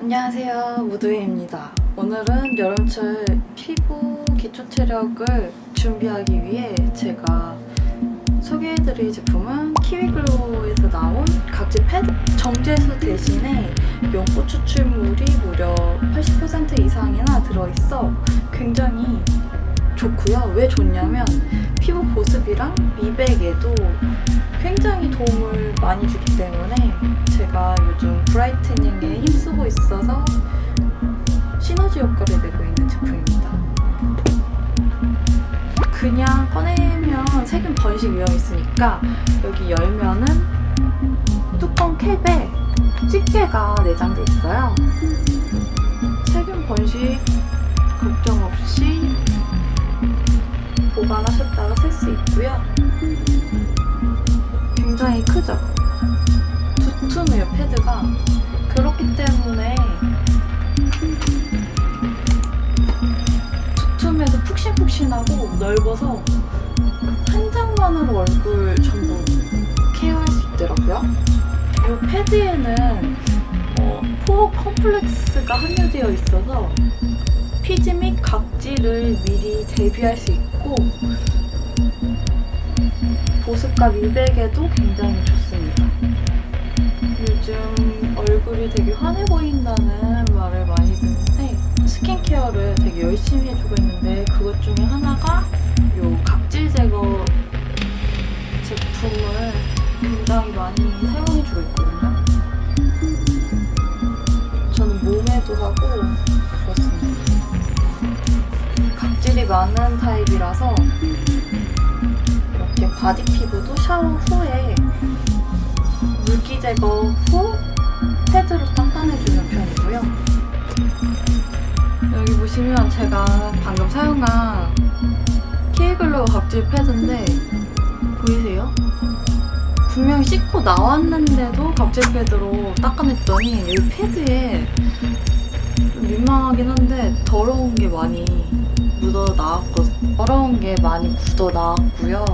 안녕하세요 무두희입니다. 오늘은 여름철 피부 기초 체력을 준비하기 위해 제가 소개해드릴 제품은 키위글로에서 나온 각질 패드? 정제수 대신에 연고 추출물이 무려 80% 이상이나 들어있어 굉장히 좋고요. 왜 좋냐면 피부 보습이랑 미백에도 굉장히 도움을 많이 주기 때문에 제가 그냥 꺼내면 세균 번식 위험이 있으니까 여기 열면은 뚜껑 캡에 집게가 내장돼 있어요. 세균 번식 걱정 없이 보관하셨다가 쓸 수 있고요. 굉장히 크죠? 두툼해요, 패드가. 그렇기 때문에 푹신푹신하고 넓어서 한 장만으로 얼굴 전부 케어할 수 있더라고요. 이 패드에는 어, 포어 컴플렉스가 함유되어 있어서 피지 및 각질을 미리 대비할 수 있고 보습과 미백에도 굉장히 좋습니다. 되게 열심히 해주고 있는데 그것 중에 하나가 요 각질 제거 제품을 굉장히 많이 사용해주고 있거든요. 저는 몸에도 하고 그렇습니다. 각질이 많은 타입이라서 이렇게 바디 피부도 샤워 후에 물기 제거 보시면 제가 방금 사용한 키글로우 각질 패드인데 보이세요? 분명히 씻고 나왔는데도 각질 패드로 닦아냈더니 이 패드에 좀 민망하긴 한데 더러운 게 많이 묻어 나왔거든요. 더러운 게 많이 묻어 나왔고요.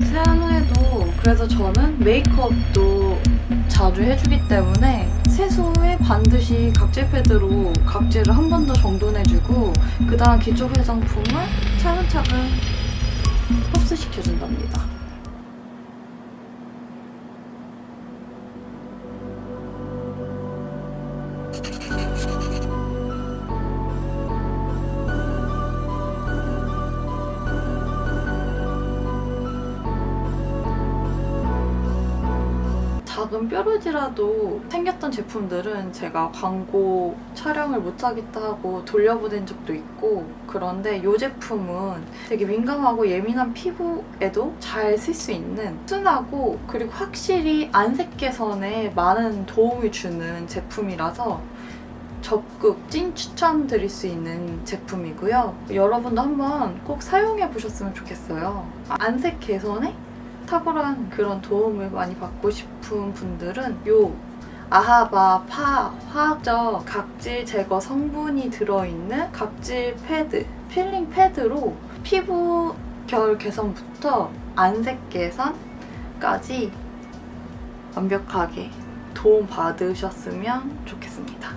세안 후에도 그래서 저는 메이크업도 자주 해주기 때문에 세수 후에 반드시 각질 패드로 각질을 한 번 더 정돈해주고 그 다음 기초 화장품을 차근차근 흡수시켜준답니다. 작은 뾰루지라도 생겼던 제품들은 제가 광고 촬영을 못 하겠다 하고 돌려보낸 적도 있고 그런데 이 제품은 되게 민감하고 예민한 피부에도 잘 쓸 수 있는 순하고 그리고 확실히 안색 개선에 많은 도움을 주는 제품이라서 적극 찐 추천드릴 수 있는 제품이고요. 여러분도 한번 꼭 사용해 보셨으면 좋겠어요. 안색 개선에 탁월한 그런 도움을 많이 받고 싶은 분들은 요 아하바 파 화학적 각질 제거 성분이 들어있는 각질 패드 필링 패드로 피부 결 개선부터 안색 개선까지 완벽하게 도움 받으셨으면 좋겠습니다.